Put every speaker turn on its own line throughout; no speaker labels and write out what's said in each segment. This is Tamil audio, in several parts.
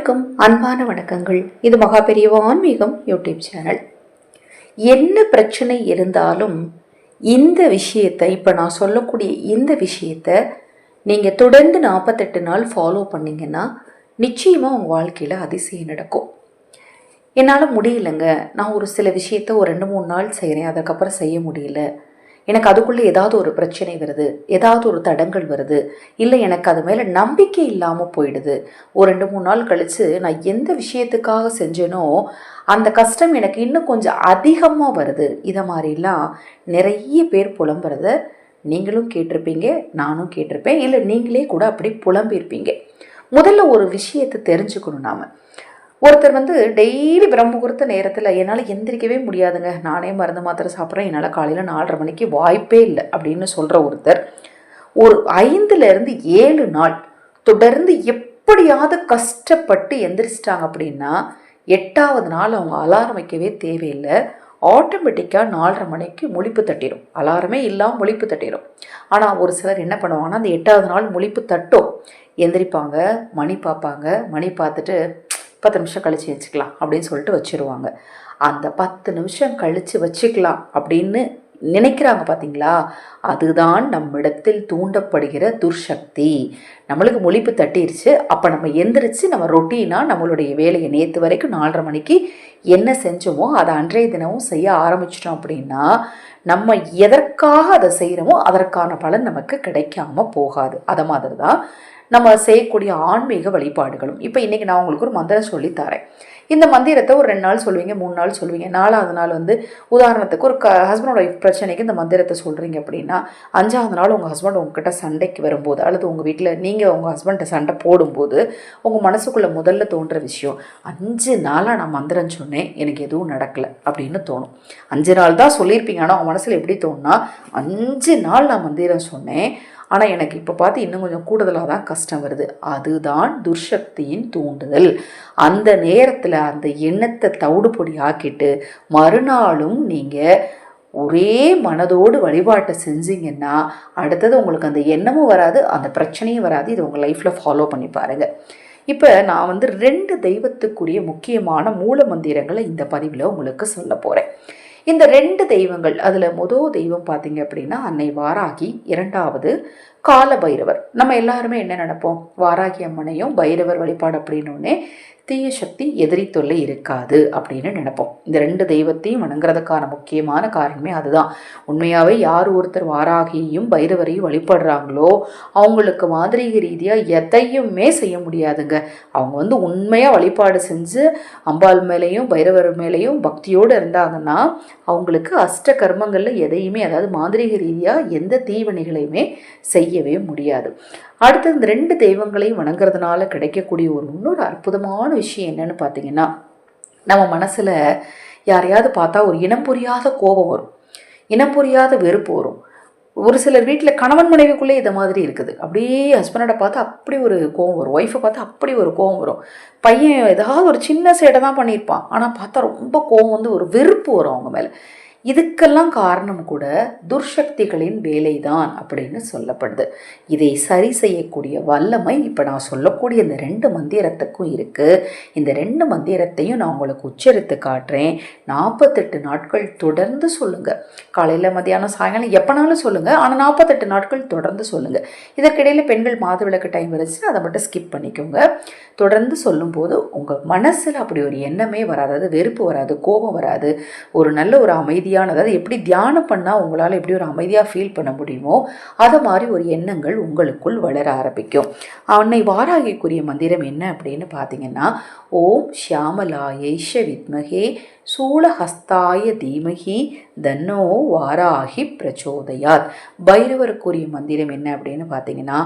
அனைவருக்கும் அன்பான வணக்கங்கள். இது மகா பெரியவ ஆன்மீகம் யூடியூப் சேனல். என்ன பிரச்சனை இருந்தாலும் இந்த விஷயத்தை இப்போ நான் சொல்லக்கூடிய இந்த விஷயத்தை நீங்கள் தொடர்ந்து நாற்பத்தெட்டு நாள் ஃபாலோ பண்ணீங்கன்னா நிச்சயமாக உங்கள் வாழ்க்கையில் அதிசயம் நடக்கும். என்னால் முடியலைங்க. நான் ஒரு சில விஷயத்த ஒரு ரெண்டு மூணு நாள் செய்கிறேன் அதுக்கப்புறம் செய்ய முடியல. எனக்கு அதுக்குள்ளே ஏதாவது ஒரு பிரச்சனை வருது ஏதாவது ஒரு தடங்கள் வருது இல்லை எனக்கு அது மேலே நம்பிக்கை இல்லாமல் போயிடுது. ஒரு ரெண்டு மூணு நாள் கழித்து நான் எந்த விஷயத்துக்காக செஞ்சேனோ அந்த கஷ்டம் எனக்கு இன்னும் கொஞ்சம் அதிகமாக வருது. இதை மாதிரிலாம் நிறைய பேர் புலம்புறத நீங்களும் கேட்டிருப்பீங்க நானும் கேட்டிருப்பேன். இல்லை நீங்களே கூட அப்படி புலம்பியிருப்பீங்க. முதல்ல ஒரு விஷயத்தை தெரிஞ்சுக்கணும் நாம். ஒருத்தர் வந்து டெய்லி பிரம்மமுகூர்த்த நேரத்தில் என்னால் எந்திரிக்கவே முடியாதுங்க. நானே மருந்து மாத்திரை சாப்பிட்றேன். என்னால் காலையில் நாலரை மணிக்கு வாய்ப்பே இல்லை அப்படின்னு சொல்கிற ஒருத்தர் ஒரு ஐந்துலேருந்து ஏழு நாள் தொடர்ந்து எப்படியாவது கஷ்டப்பட்டு எந்திரிச்சிட்டாங்க அப்படின்னா எட்டாவது நாள் அவங்க அலாரம் வைக்கவே தேவையில்லை. ஆட்டோமேட்டிக்காக நாலரை மணிக்கு முழிப்பு தட்டிடும் அலாரமே இல்லாமல் முழிப்பு தட்டிடும் ஆனால் ஒரு சிலர் என்ன பண்ணுவாங்கன்னா அந்த எட்டாவது நாள் முழிப்பு தட்டும். எந்திரிப்பாங்க மணி பார்ப்பாங்க மணி பார்த்துட்டு பத்து நிமிஷம் கழித்து வச்சுக்கலாம் அப்படின்னு சொல்லிட்டு வச்சுருவாங்க. அந்த பத்து நிமிஷம் கழித்து வச்சுக்கலாம் அப்படின்னு நினைக்கிறாங்க பார்த்தீங்களா அதுதான் நம்மிடத்தில் தூண்டப்படுகிற துர்சக்தி. நம்மளுக்கு மொழிப்பு தட்டிருச்சு. அப்போ நம்ம எந்திரிச்சு நம்ம ரொட்டீனாக நம்மளுடைய வேலையை நேற்று வரைக்கும் நாலரை மணிக்கு என்ன செஞ்சோமோ அதை அன்றைய தினமும் செய்ய ஆரம்பிச்சிட்டோம் அப்படின்னா நம்ம எதற்காக அதை செய்கிறோமோ அதற்கான பலன் நமக்கு கிடைக்காம போகாது. அதை மாதிரி தான் நம்ம செய்யக்கூடிய ஆன்மீக வழிபாடுகளும். இப்போ இன்றைக்கி நான் உங்களுக்கு ஒரு மந்திரம் சொல்லித்தரேன். இந்த மந்திரத்தை ஒரு ரெண்டு நாள் சொல்லுவீங்க மூணு நாள் சொல்லுவீங்க. நாலாவது நாள் வந்து உதாரணத்துக்கு ஒரு க ஹஸ்பண்டோட ஒய்ஃப் பிரச்சனைக்கு இந்த மந்திரத்தை சொல்கிறீங்க அப்படின்னா அஞ்சாவது நாள் உங்கள் ஹஸ்பண்ட் உங்ககிட்ட சண்டைக்கு வரும்போது அல்லது உங்கள் வீட்டில் நீங்கள் உங்கள் ஹஸ்பண்ட்டை சண்டை போடும்போது உங்கள் மனசுக்குள்ளே முதல்ல தோன்ற விஷயம் அஞ்சு நாளாக நான் மந்திரம் சொன்னேன் எனக்கு எதுவும் நடக்கலை அப்படின்னு தோணும். அஞ்சு நாள் தான் சொல்லியிருப்பீங்க. ஆனால் உங்கள் மனசில் எப்படி தோணுன்னா அஞ்சு நாள் நான் மந்திரம் சொன்னேன் ஆனால் எனக்கு இப்போ பார்த்து இன்னும் கொஞ்சம் கூடுதலாக தான் கஷ்டம் வருது. அதுதான் துர்சக்தியின் தூண்டுதல். அந்த நேரத்தில் அந்த எண்ணத்தை தவிடுபொடி ஆக்கிட்டு மறுநாளும் நீங்கள் ஒரே மனதோடு வழிபாட்டை செஞ்சீங்கன்னா அடுத்தது உங்களுக்கு அந்த எண்ணமும் வராது அந்த பிரச்சனையும் வராது. இது உங்கள் லைஃப்பில் ஃபாலோ பண்ணி பாருங்கள் இப்போ நான் வந்து ரெண்டு தெய்வத்துக்குரிய முக்கியமான மூல மந்திரங்களை இந்த பதிவில் உங்களுக்கு சொல்ல போகிறேன் இந்த ரெண்டு தெய்வங்கள் அதில் முதல் தெய்வம் பார்த்தீங்க அப்படின்னா அன்னை வாராகி இரண்டாவது கால பைரவர் நம்ம எல்லாருமே என்ன நினைப்போம்? வாராகி அம்மனையும் பைரவர் வழிபாடு அப்படின்னோடனே தீய சக்தி எதிரி தொல்லை இருக்காது அப்படின்னு நினைப்போம். இந்த ரெண்டு தெய்வத்தையும் வணங்குறதுக்கான முக்கியமான காரணமே அதுதான். உண்மையாகவே யார் ஒருத்தர் வாராகியையும் பைரவரையும் வழிபடுறாங்களோ அவங்களுக்கு மாந்திரீக ரீதியாக எதையுமே செய்ய முடியாதுங்க. அவங்க வந்து உண்மையாக வழிபாடு செஞ்சு அம்பாள் மேலேயும் பைரவர் மேலேயும் பக்தியோடு இருந்தாங்கன்னா அவங்களுக்கு அஷ்ட கர்மங்களில் எதையுமே அதாவது மாந்திரீக ரீதியாக எந்த தீவனைகளையுமே செய்யவே முடியாது. அடுத்து இந்த ரெண்டு தெய்வங்களையும் வணங்குறதுனால கிடைக்கக்கூடிய ஒரு இன்னொரு அற்புதமான விஷயம் என்னன்னு பார்த்தீங்கன்னா நம்ம மனசில் யாரையாவது பார்த்தா ஒரு இனம் புரியாத கோபம் வரும். இனம் புரியாத வெறுப்பு வரும். ஒரு சிலர் வீட்டில் கணவன் மனைவிக்குள்ளே இதை மாதிரி இருக்குது. அப்படியே ஹஸ்பண்டை பார்த்து அப்படி ஒரு கோவம் வரும். ஒய்ஃபை பார்த்து அப்படி ஒரு கோவம் வரும். பையன் ஏதாவது ஒரு சின்ன சேட்டை தான் பண்ணியிருப்பான். ஆனால் பார்த்தா ரொம்ப கோவம் வந்து ஒரு வெறுப்பு வரும் அவங்க மேலே. இதுக்கெல்லாம் காரணம் கூட துர்சக்திகளின் வேலைதான் அப்படின்னு சொல்லப்படுது. இதை சரி செய்யக்கூடிய வல்லமை இப்போ நான் சொல்லக்கூடிய இந்த ரெண்டு மந்திரத்துக்கும் இருக்குது இந்த ரெண்டு மந்திரத்தையும் நான் உங்களுக்கு உச்சரித்து காட்டுறேன். நாற்பத்தெட்டு நாட்கள் தொடர்ந்து சொல்லுங்கள் காலையில் மதியானம் சாயங்காலம் எப்போனாலும் சொல்லுங்கள் ஆனால் நாற்பத்தெட்டு நாட்கள் தொடர்ந்து சொல்லுங்கள் இதற்கிடையில் பெண்கள் மாதவிளக்கு டைம் வச்சு அதை மட்டும் ஸ்கிப் பண்ணிக்கோங்க. தொடர்ந்து சொல்லும்போது உங்கள் மனசில் அப்படி ஒரு எண்ணமே வராது. வெறுப்பு வராது கோபம் வராது. ஒரு நல்ல ஒரு அமைதி அமைதியான அதாவது எப்படி தியானம் பண்ணால் உங்களால் எப்படி ஒரு அமைதியாக ஃபீல் பண்ண முடியுமோ அதை மாதிரி ஒரு எண்ணங்கள் உங்களுக்குள் வளர ஆரம்பிக்கும். அன்னை வாராகிக்குரிய மந்திரம் என்ன அப்படின்னு பார்த்தீங்கன்னா ஓம் ஷியாமலாயேஷ வித்மகே சூலஹஸ்தாய தீமகி தன்னோ வாராகி பிரச்சோதயாத். பைரவருக்குரிய மந்திரம் என்ன அப்படின்னு பார்த்தீங்கன்னா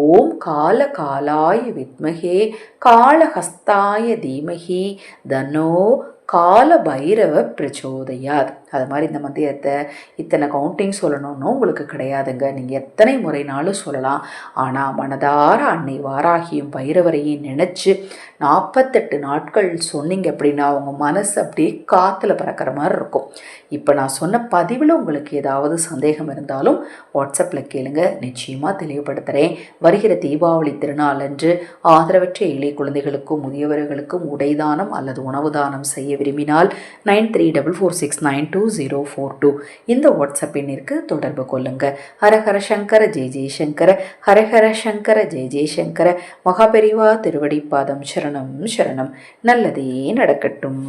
ஓம் கால காலாய வித்மகே காலஹஸ்தாய தீமகி தன்னோ கால பைரவ பிரச்சோதயாத். அது மாதிரி இந்த மந்திரத்தை இத்தனை கவுண்டிங் சொல்லணும்னு உங்களுக்கு கிடையாதுங்க. நீங்கள் எத்தனை முறைனாலும் சொல்லலாம். ஆனால் மனதார அன்னை வாராகியும் பைரவரையும் நினச்சி நாற்பத்தெட்டு நாட்கள் சொன்னீங்க அப்படின்னா அவங்க மனசு அப்படியே காற்றுல பறக்கிற மாதிரி இருக்கும். இப்போ நான் சொன்ன பதிவில் உங்களுக்கு ஏதாவது சந்தேகம் இருந்தாலும் வாட்ஸ்அப்பில் கேளுங்க. நிச்சயமாக தெளிவுபடுத்துகிறேன் வருகிற தீபாவளி திருநாள் அன்று ஆதரவற்ற ஏழை குழந்தைகளுக்கும் முதியவர்களுக்கும் உடைதானம் அல்லது உணவு தானம் செய்ய விரும்பினால் nine three double four six nine two zero four two இந்த வாட்ஸ்அப் எண்ணிற்கு தொடர்பு கொள்ளுங்க. ஹரஹர சங்கர ஜெய் ஜெய்சங்கர ஹரஹர சங்கர ஜெய் ஜெய்சங்கர மகாபெரிவா திருவடிப்பாதம் சரணம் சரணம். நல்லதே நடக்கட்டும்.